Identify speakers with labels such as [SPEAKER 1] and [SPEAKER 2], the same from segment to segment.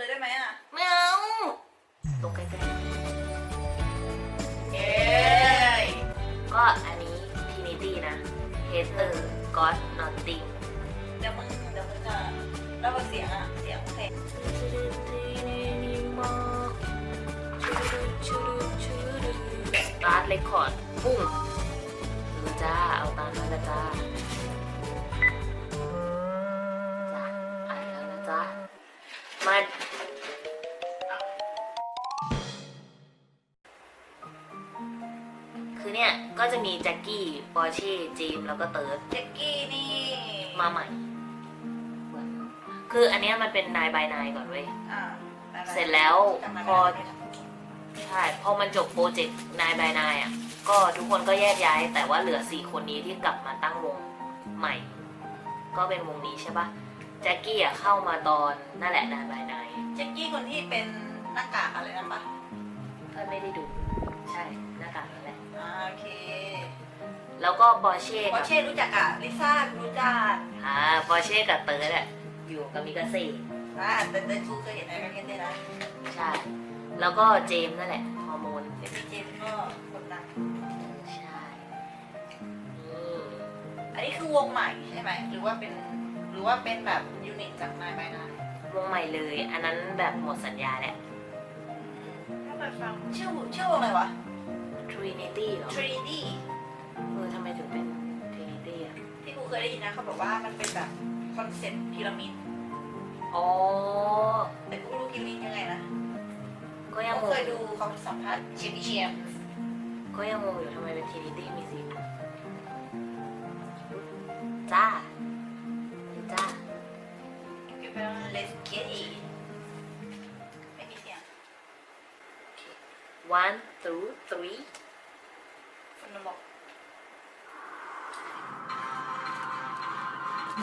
[SPEAKER 1] เลยได้ไหมอะ
[SPEAKER 2] ไม่เอาตรงใกล้
[SPEAKER 1] เย้
[SPEAKER 2] ๆก็อันนี้ Trinity นะ Hater God Nothing
[SPEAKER 1] เดี๋ยวมึงเดี๋ยวมึงจะแล้วเสียงอะ เสียงเพลง
[SPEAKER 2] สตาร์ทเรคคอร์ดปุ้งดูจ้า เอาตามนั้นละจ้าจ้า อร์เช่เจมส์แล้วก็เติร์ด
[SPEAKER 1] แจ็กกี้นี่
[SPEAKER 2] มาใหม่คืออันเนี้ยมันเป็นนายบายนายก่อนเว้ย
[SPEAKER 1] อ่า
[SPEAKER 2] เสร็จแล้ว
[SPEAKER 1] จำมา
[SPEAKER 2] พอ
[SPEAKER 1] ได้
[SPEAKER 2] ใช่พอมันจบโปรเจกต์นายบายนายอะ ก็ทุกคนก็แยกย้าย แต่ว่าเหลือสี่คนนี้ที่กลับมาตั้งวงใหม่ ก็เป็นวงนี้ใช่ปะแจ็คกี้อะเข้ามาตอนนั่นแหละนายบายนาย
[SPEAKER 1] แจ็กกี้คนที่เป็นหน้ากากอะไรนั่นปะ
[SPEAKER 2] เพื่อนไม่ได้ดู ใช่หน้ากากนั่นแหละ
[SPEAKER 1] อ่าโอเค
[SPEAKER 2] แล้วก็ปอร์เช่
[SPEAKER 1] พอ
[SPEAKER 2] กับ
[SPEAKER 1] เช่รู้จักอะลิซ่ารู้จัก
[SPEAKER 2] อ่าปอร์เช่กับเติร์ดอะอยู่กับมิกาเซ่
[SPEAKER 1] อ่าแต่แต่ทูเคยเห็นไอ้ประเทศได้นะ
[SPEAKER 2] ใช่ แล้วก็เจมส์นั่นแหละฮอร์โมน
[SPEAKER 1] เดี๋ยวพี่เจมส์ก็คนดัง
[SPEAKER 2] ใช่นี่
[SPEAKER 1] อันนี้คือวงใหม่ใช่ไหมหรือว่าเป็นหรือว่าเป็นแบบยูนิตจากนายบายนายว
[SPEAKER 2] งใหม่เลย อันนั้นแบบหมดสัญญาแล้ว
[SPEAKER 1] ถ้าไปฟังชื่อชื่อวงอะไรวะ
[SPEAKER 2] Trinity เหรอ
[SPEAKER 1] Trinity
[SPEAKER 2] เออทำไมถึงเป็น Trinity อะ
[SPEAKER 1] ที่กูเคยได้ยินนะเขาบอกว่ามันเป็นแบบคอนเซ็ปต์พีระมิด
[SPEAKER 2] อ๋อ
[SPEAKER 1] แต่กูไม่รู้พีระมิดยังไงนะ
[SPEAKER 2] ก็ยัง
[SPEAKER 1] กู
[SPEAKER 2] ง
[SPEAKER 1] เค
[SPEAKER 2] ง
[SPEAKER 1] ยดูเขาสัมภาษณ์เชมเชียม
[SPEAKER 2] ก็ยังงงอยู่ทำไมเป็น Trinity มีสีจ้าจ้า
[SPEAKER 1] คือเป็น Let's get it ไม่มีเสียง
[SPEAKER 2] one two three
[SPEAKER 1] คนมาบอก
[SPEAKER 3] เ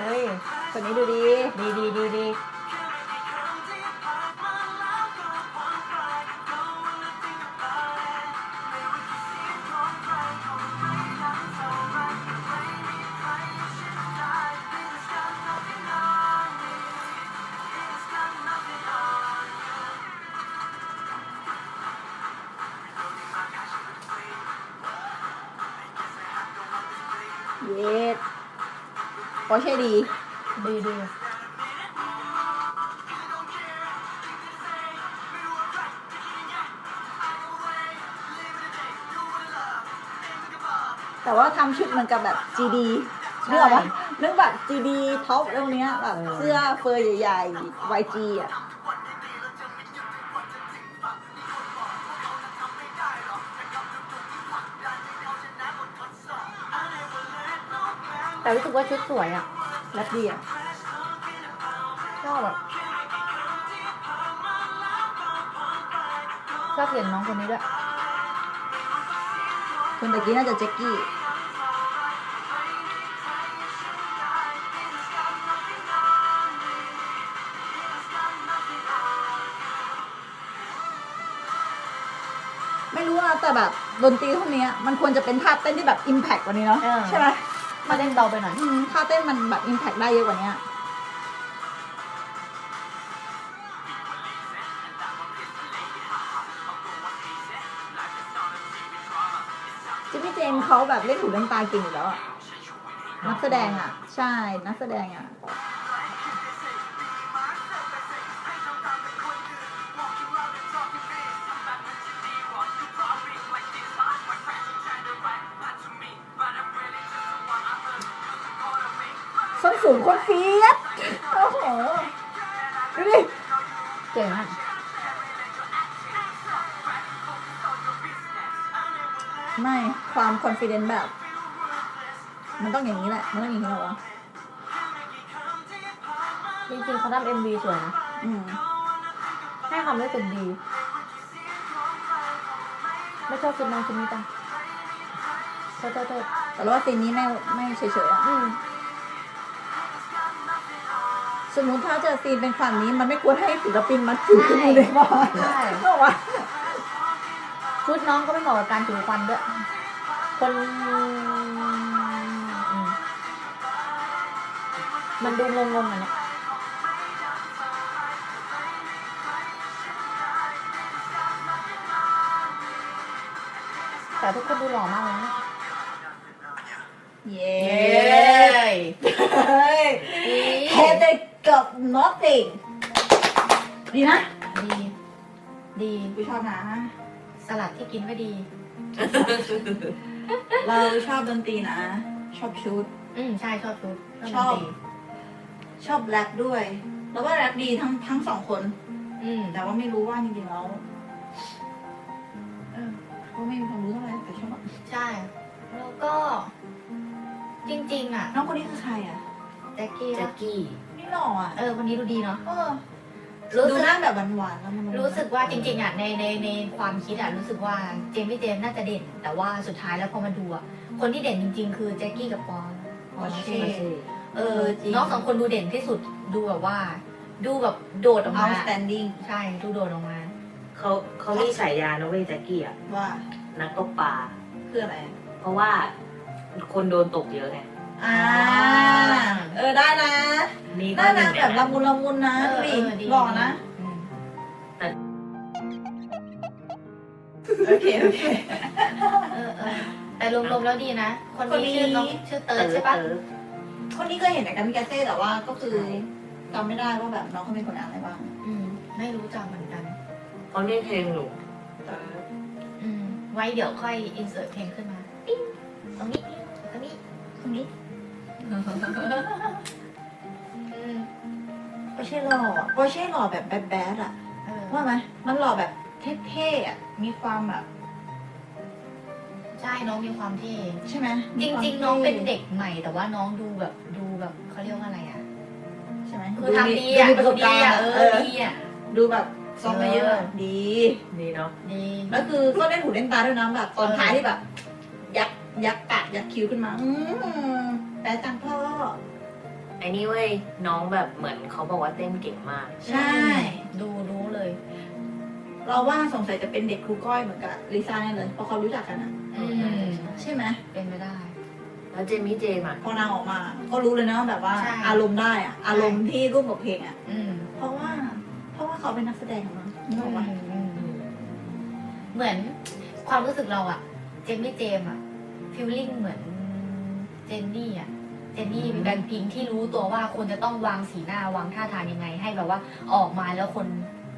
[SPEAKER 3] ฮ้ยคนนี้ดูดี ดีดีดีดี พอใช่ดี ดีดีแต่ว่าทำชุดเหมือนกับแบบ GD นึกออกปะนึกแบบ GD ท็อปตรงเนี้ยแบบเสื้อเฟอร์ใหญ่ๆ YG อะ แต่รู้สึกว่าชุดสวยอะและดีอะชอบอะชอบเสียงน้องคนนี้ด้วย คนตะกี้น่าจะแจ็คกี้ ไม่รู้อะแต่แบบดนตรีเท่านี้มันควรจะเป็นท่าเต้นที่แบบอิมแพกกว่านี้เนาะ
[SPEAKER 4] เออ
[SPEAKER 3] ใช่ไหม
[SPEAKER 4] มาเล่นเบาไปหน่อย
[SPEAKER 3] อืมท่าเต้นมันแบบอิมแพกได้เยอะกว่านี้จิมมี่เจนเขาแบบเล่นหูเล่นตาเก่งอยู่แล้วอะนักแสดงอะใช่นักแสดงอะ ส้นสูงคนเฟียสโอ้โห ดูดิ
[SPEAKER 4] เจ๋งอะ
[SPEAKER 3] ไม่ความคอนฟ idence แบบ มันต้องอย่างนี้แหละ มันต้องอย่างนี้เหรอวะ
[SPEAKER 4] จริงๆเขาทำเอ็มวีสวยนะ
[SPEAKER 3] อืม
[SPEAKER 4] ให้ความรู้สึกดี ไม่ชอบชุดน้องชุดนี้จังโทษโทษโทษ
[SPEAKER 3] แต่ว่าซีนนี้ไม่ไม่เฉยๆอะ
[SPEAKER 4] อืม
[SPEAKER 3] สมมติถ้าเจอซีนเป็นฝั่งนี้มันไม่ควรให้ศิลปินมาถือขึ้นมาเลยว่า
[SPEAKER 4] ใช่
[SPEAKER 3] ก็ว่า
[SPEAKER 4] ชุดน้องก็ไม่เหมาะกับการถือควันด้วย คนอืมมันดูงงๆอะเนี่ยแต่ทุกคนดูหล่อมากเลยนะ
[SPEAKER 3] เย้
[SPEAKER 2] ย
[SPEAKER 3] เฮ้ยแค่ได้ กับ nothing ดีนะ
[SPEAKER 4] ดี ดี
[SPEAKER 3] กูชอบนะ
[SPEAKER 4] สลัดที่กินก็ดี
[SPEAKER 3] เราชอบดนตรีนะ ชอบชุด
[SPEAKER 4] อืมใช่ชอบชุด
[SPEAKER 3] ชอบ ชอบแรปด้วย แล้วว่าแรปดีทั้งทั้งสองคน
[SPEAKER 4] อืม
[SPEAKER 3] แต่ว่าไม่รู้ว่าจริงๆแล้วเออก็ไม่มีความรู้เท่าไหร่แต่ชอบ
[SPEAKER 4] ใช่ แล้วก็ จริง ๆ อะ
[SPEAKER 3] น้องคนนี้คือใครอะ
[SPEAKER 4] แจ็คกี้
[SPEAKER 2] แจ็
[SPEAKER 4] อะ
[SPEAKER 2] คกี้
[SPEAKER 3] นี่ หล่ออะ
[SPEAKER 4] เออวันนี้ดูดีเนาะ
[SPEAKER 3] เออ
[SPEAKER 4] รู้
[SPEAKER 3] ดู
[SPEAKER 4] สึก
[SPEAKER 3] หน้าแบบหวานๆแล้วมัน
[SPEAKER 4] รู้สึกว่าจริงๆอะในในในความคิดอะรู้สึกว่าเจมส์พี่เจมส์น่าจะเด่น แต่ว่าสุดท้ายแล้วพอมาดูอะคนที่เด่นจริง ๆ คือแจ็คกี้กับปอนปอนเช่เออน้องสองคนดูเด่นที่สุดดูแบบว่า ดูแบบโดดออก
[SPEAKER 3] เอา
[SPEAKER 4] มา
[SPEAKER 3] standing
[SPEAKER 4] ใช่ดูโดดออกมา
[SPEAKER 2] เขาเขามีฉายานะเว้ยแจ็คกี้อะ
[SPEAKER 3] ว่า
[SPEAKER 2] นักตกปลา
[SPEAKER 3] คืออะไร
[SPEAKER 2] เพราะว่าคนโดนตกเยอะไง
[SPEAKER 3] อ่า เออได้นะ
[SPEAKER 2] นี่
[SPEAKER 3] หน้า
[SPEAKER 2] ห
[SPEAKER 3] นาง
[SPEAKER 2] ใน
[SPEAKER 3] แบบ
[SPEAKER 2] นั้น
[SPEAKER 3] ละมุนละมุนนะ
[SPEAKER 4] เออ
[SPEAKER 3] ดู
[SPEAKER 4] เอ
[SPEAKER 3] ดิ
[SPEAKER 4] อดี
[SPEAKER 3] หล่อนะ
[SPEAKER 4] อืม
[SPEAKER 3] โอเค โอเค
[SPEAKER 4] เออเออแต่รวมๆแล้วดีนะ คน
[SPEAKER 3] คนนี้
[SPEAKER 4] นี้ชื่อน้องชื่อเติร์ดใช่ปะ
[SPEAKER 2] เออ
[SPEAKER 3] คนนี้ก็เห็นในการมิกาเซ่แต่ว่าก็คือ
[SPEAKER 2] ใช่
[SPEAKER 3] จำไม่ได้ว่าแบบน้องเขาเป็นคนอ่านอะไรบ้าง
[SPEAKER 4] อืม ไม่รู้จักเหมือนกัน
[SPEAKER 2] เขาเล่นเพลงหนู
[SPEAKER 4] อืม ไว้เดี๋ยวค่อยอินเสิร์ตเพลงขึ้นมา ปิ๊งตรงนี้ตรงนี้
[SPEAKER 3] คนนี้
[SPEAKER 4] อืม
[SPEAKER 3] โปเช่หล่อโปเช่หล่อแบบแบดแบดอะ
[SPEAKER 4] เออ
[SPEAKER 3] ว่าไหมมันหล่อแบบเท่ๆอะมีความแบบ
[SPEAKER 4] ใช่น้องมีความเท่
[SPEAKER 3] ใช่ไหม
[SPEAKER 4] จ
[SPEAKER 3] มีความ
[SPEAKER 4] ริง ๆ น้องเป็น
[SPEAKER 3] ท่
[SPEAKER 4] เด็กใหม่ แต่ว่าน้องดูแบบดูแบบเขาเรียกว่าอะไรอะ
[SPEAKER 3] ใช่ไหม
[SPEAKER 4] คือทำดีอะ
[SPEAKER 3] มีประส
[SPEAKER 4] ดู
[SPEAKER 3] บ
[SPEAKER 4] ดี
[SPEAKER 3] การณ์
[SPEAKER 4] อะ
[SPEAKER 3] อะ
[SPEAKER 4] เอ
[SPEAKER 3] เอ
[SPEAKER 4] อ
[SPEAKER 3] อ
[SPEAKER 4] ดีอะ
[SPEAKER 3] ดูแบบซ้อมมาเย
[SPEAKER 4] เอ
[SPEAKER 3] อะ
[SPEAKER 4] อ
[SPEAKER 3] ดี
[SPEAKER 2] นี่เนาะ
[SPEAKER 4] ดี
[SPEAKER 3] แล้วคือก็เล่นหูเล่นตาด้วยนะแบบตอนท้ายที่แบบ ยักยักปากยักคิ้วขึ้นมา อืม แต่จังพ่อ
[SPEAKER 2] ไอ้นี่เว้ยน้องแบบเหมือนเขาบอกว่าเต้นเก่งมาก
[SPEAKER 3] ใช่
[SPEAKER 4] ดูรู้เลย
[SPEAKER 3] เราว่าสงสัยจะเป็นเด็กครูก้อยเหมือนกับลิซ่าแน่เลยเพราะเขารู้จักกันอะ
[SPEAKER 4] อืม
[SPEAKER 3] ใช่ไหม
[SPEAKER 4] เป็นไปได้
[SPEAKER 2] แล้วเจมี่เจมส์อะ
[SPEAKER 3] พอนางออกมา ก็รู้เลยนะว่าแบบว่า
[SPEAKER 4] ใช่
[SPEAKER 3] อารมณ์ได้อะอารมณ์ที่ร่วมกับเพลงอะ
[SPEAKER 4] อืม
[SPEAKER 3] เพราะว่า เพราะว่าเขาเป็นนักแสดงของมันนึกออกปะ
[SPEAKER 4] อืม เหมือนความรู้สึกเราอะเจมมี่เจมอะฟิลลิ่งเหมือน เจนนี่อะเจนนี่เป็นแบงค์พิงค์ที่รู้ตัวว่าควรจะต้องวางสีหน้าวางท่าทางยังไง ให้แบบว่าออกมาแล้วคน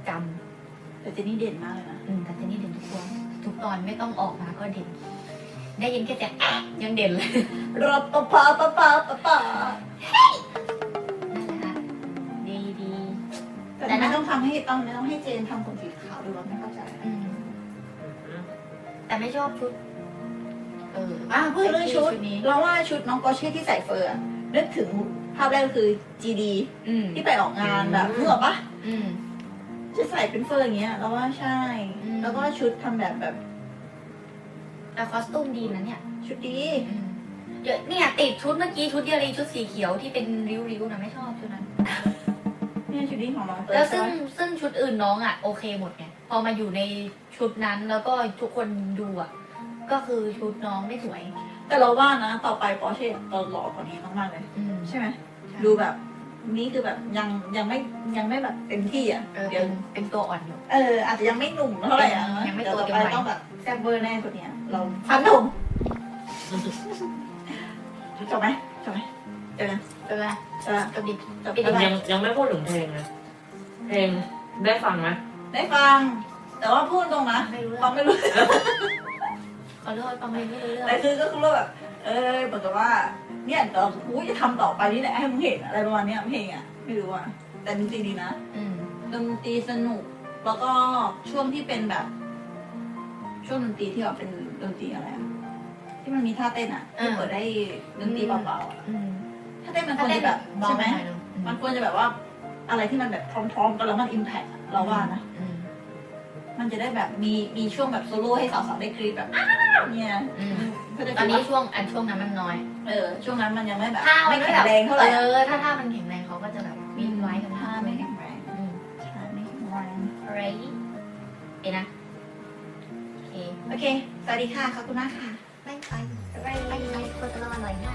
[SPEAKER 4] จำ
[SPEAKER 3] แต่เจนนี่เด่นมากเลยนะ
[SPEAKER 4] อืมแต่เจนนี่เด่นทุกตัวทุกตอนไม่ต้องออกมาก็เด่น ได้ยินแค่เสียงอะยังเด่นเลย
[SPEAKER 3] รถปะปะปะปะปะปะ
[SPEAKER 4] นั่นแหละค่ะดีดี
[SPEAKER 3] แต่ไม่ต้องทำให้ต้องไม่ต้องให้เจนทำคนสีขาวด้วยวะไม่เข้าใจ
[SPEAKER 4] อืมแต่ไม่ชอบชุดเออ
[SPEAKER 3] อะพูดเรื่องชุด
[SPEAKER 4] นี้
[SPEAKER 3] เราว่าชุดน้องกอเช่ที่ใส่เฟอร์อะนึกถึงภาพแรกก็คือ GD
[SPEAKER 4] อืม
[SPEAKER 3] ที่ไปออกงานแบบนึกออกปะ
[SPEAKER 4] อืม
[SPEAKER 3] จะใส่เป็นเฟอร์อย่างเงี้ยเราว่าใช่
[SPEAKER 4] อืม
[SPEAKER 3] แล้วก็ชุดทำแบบแบบ
[SPEAKER 4] แต่คอสตูมดีนะเนี่ย
[SPEAKER 3] ชุดดี
[SPEAKER 4] อืมเดี๋ยวเนี่ยติดชุดเมื่อกี้ชุดเดียวเลยชุดสีเขียวที่เป็นริ้วๆนะไม่ชอบชุดนั้น
[SPEAKER 3] เนี่ยชุดนี้ของน้องเฟิ
[SPEAKER 4] แล้ว
[SPEAKER 3] ร์ส
[SPEAKER 4] ซึ่ง
[SPEAKER 3] ใช่ปะ
[SPEAKER 4] ซึ่งชุดอื่นน้องอะโอเคหมดไงพอมาอยู่ในชุดนั้นแล้วก็ทุกคนดูอะ ก็คือชุดน้องไม่สวย
[SPEAKER 3] แต่เราว่านะ ต่อไปปอเช่ตอนหล่อกว่านี้มากๆเลย
[SPEAKER 4] อืม
[SPEAKER 3] ใช่ไหมดูแบบนี่คือแบบยังยังไม่ยังไม่แบบเต็มที่อะ
[SPEAKER 4] เออ
[SPEAKER 3] เดี๋
[SPEAKER 4] เป็
[SPEAKER 3] ยวน
[SPEAKER 4] เป็นตัวอ่อนอยู่
[SPEAKER 3] เอออาจจะยังไม่หนุ่มเท่าไหร่อะ
[SPEAKER 4] ยังไม่
[SPEAKER 3] เดี๋ยว
[SPEAKER 4] โต
[SPEAKER 3] ต่อ
[SPEAKER 4] เต็ม
[SPEAKER 3] ไป
[SPEAKER 4] วัย
[SPEAKER 3] ต้องแบบแซ่บเบอร์แน่คนเนี้ย เราฟันธงจบไหมจบไหมจบนะ
[SPEAKER 4] เป็นไง
[SPEAKER 3] จบละ
[SPEAKER 4] กระดิบ
[SPEAKER 3] จบ
[SPEAKER 4] ปิด
[SPEAKER 3] แล้ว
[SPEAKER 2] ยังยังไม่พูดถึงเพลงเลยเพลงได้ฟังไหม
[SPEAKER 3] ได้ฟัง แต่ว่าพูดตรงนะ
[SPEAKER 4] ไม่รู้เรื่
[SPEAKER 3] ฟั
[SPEAKER 4] องง
[SPEAKER 3] ไม่รู้
[SPEAKER 4] ขอโทษฟังเพลงไม่รู้เรื่อง
[SPEAKER 3] แต่คือก็คือว่าแบบ เออเหมือนกับว่า เนี่ยเรากูจะทำต่อไปนี่แหละให้มึงเห็นอะไรประมาณเนี้ยเพลงอะไม่รู้อะแต่ดนตรีดีนะ
[SPEAKER 4] อืม
[SPEAKER 3] ดนตรีสนุก แล้วก็ช่วงที่เป็นแบบ ช่วงดนตรีที่แบบเป็นดนตรีอะไรอะที่มันมีท่าเต้นอะที่เปิดได้ดนตรีเบาๆอะ
[SPEAKER 4] อืม
[SPEAKER 3] ท่าเต้นมันควรจะแบบใช่ไหม
[SPEAKER 4] หน่อยนึง
[SPEAKER 3] มันควรจะแบบว่าอะไรที่มันแบบพร้อมๆกันแล้วมันอิมแพคเราว่านะ
[SPEAKER 4] อืม
[SPEAKER 3] มันจะได้แบบมีมีช่วงแบบโซโล่ให้สาวๆได้กรีดแบบอ้าว เนี่ย
[SPEAKER 4] อืม
[SPEAKER 3] เข้าใจ
[SPEAKER 4] ตอนนี้
[SPEAKER 3] ปะ
[SPEAKER 4] ช่วงอันช่วงนั้นมันน้อย
[SPEAKER 3] เออช่วงนั้นมันยังไม่แบบ
[SPEAKER 4] ถ้ามั
[SPEAKER 3] ไม่
[SPEAKER 4] นไม่
[SPEAKER 3] แข็
[SPEAKER 4] แบบ
[SPEAKER 3] งแรงเท่าไหร่
[SPEAKER 4] เอ
[SPEAKER 3] อะ
[SPEAKER 4] อถ้าถ้ามันแข็งแรงเขาก็จะแบบวิ่งไว้กัน
[SPEAKER 3] ถ้าไม่แข็งแรง
[SPEAKER 4] อืม
[SPEAKER 3] ใช่ไม่แข็งแรง
[SPEAKER 4] อะไรเอ็นะโอเค
[SPEAKER 3] โอเคสวัสดีค่ะขอบคุณมากค่ะ
[SPEAKER 4] ไม่ไปไปไปโฆษณาหน่อยนะ